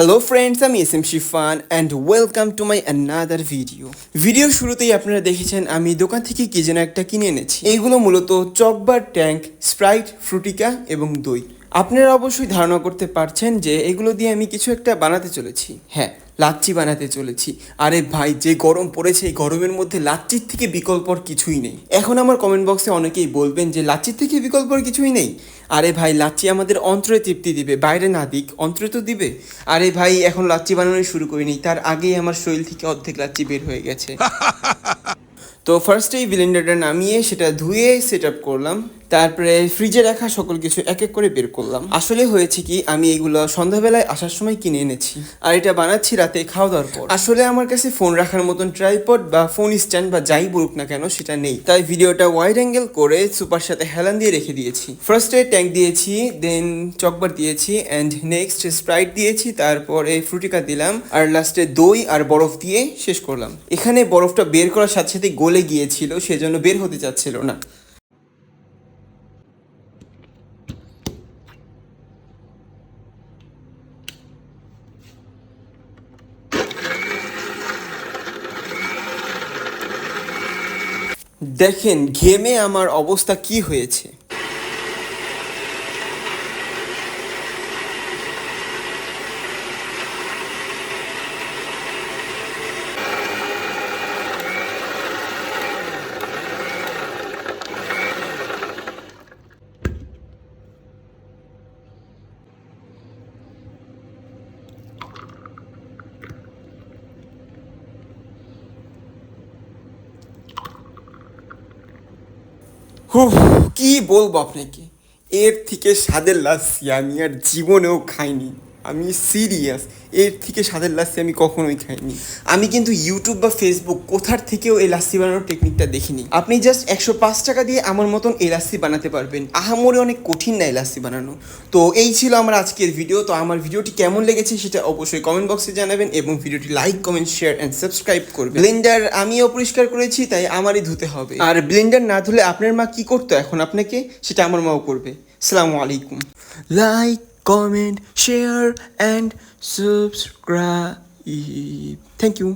Hello friends আমি S M Shifan and welcome to my another video video শুরুতেই আপনারা দেখেছেন, আমি দোকান থেকে কি যেন একটা কিনে এনেছি। এইগুলো মূলত চকবার ট্যাঙ্ক, স্প্রাইট, ফ্রুটিকা এবং দই। আপনারা অবশ্যই ধারণা করতে পারছেন যে এগুলো দিয়ে আমি কিছু একটা বানাতে চলেছি। হ্যাঁ লাচ্ছি বানাতে চলেছি। আরে ভাই, যে গরম পড়েছে, এই গরমের মধ্যে লাচ্চির থেকে বিকল্প কিছুই নেই। এখন আমার কমেন্ট বক্সে অনেকেই বলবেন যে লাচ্চির থেকে বিকল্প কিছুই নেই? আরে ভাই লাচ্চি আমাদের অন্তরে তৃপ্তি দিবে বাইরে না দিক অন্তরে তো দিবে। আরে ভাই এখন লাচ্চি বানানো শুরু করিনি তার আগেই আমার শরীর থেকে অর্ধেক লাচ্চি বের হয়ে গেছে। তো ফার্স্টেই ব্লেন্ডারটা নামিয়ে সেটা ধুয়ে সেট আপ করলাম। তারপরে ফ্রিজে রাখা সকল কিছু এক এক করে বের করলাম। আসলে হয়েছে কি, আমি এগুলো সন্ধ্যাবেলায় আসার সময় কিনে এনেছি। আর এটা বানাচ্ছি রাতে খাওয়া দাওয়ার পর। আসলে আমার কাছে ফোন রাখার মতন ট্রাইপড বা ফোন স্ট্যান্ড বা যাই বলুক না কেন, সেটা নেই। তাই ভিডিওটা ওয়াইড অ্যাঙ্গেল করে সুপার সাথে হেলান দিয়ে রেখে দিয়েছি। ফার্স্টে ট্যাঙ্ক দিয়েছি দেন চকবার দিয়েছি অ্যান্ড নেক্সট স্প্রাইট দিয়েছি, তারপরে ফ্রুটিকা দিলাম, আর লাস্টে দই আর বরফ দিয়ে শেষ করলাম। এখানে বরফটা বের করার সাথে সাথে গলে গিয়েছিল, সেজন্য বের হতে চাচ্ছিল না। দেখেন ঘেমে আমার অবস্থা কি হয়েছে? হুহ কি বলব আপনাকে? এর থেকে স্বাদের লাস্সি আমি আর জীবনেও খাইনি। আমি সিরিয়াস এর থেকে স্বাদের লাস্সি আমি কখনোই খাইনি। আমি কিন্তু ইউটিউব বা ফেসবুক কোথার থেকেও এই লাস্সি বানানোর টেকনিকটা দেখিনি। আপনি জাস্ট একশো পাঁচ টাকা দিয়ে আমার মতন এই লাস্সি বানাতে পারবেন। আহামরে অনেক কঠিন না এই লাস্সি বানানো। তো এই ছিল আমার আজকের ভিডিও তো আমার ভিডিওটি কেমন লেগেছে সেটা অবশ্যই কমেন্ট বক্সে জানাবেন এবং ভিডিওটি like comment share and subscribe করবেন। ব্লেন্ডার আমিও পরিষ্কার করেছি, তাই আমারই ধুতে হবে। আর ব্লেন্ডার না ধুলে আপনার মা কি করতো এখন আপনাকে? সেটা আমার মাও করবে। সালামু আলাইকুম। Like comment share and subscribe thank you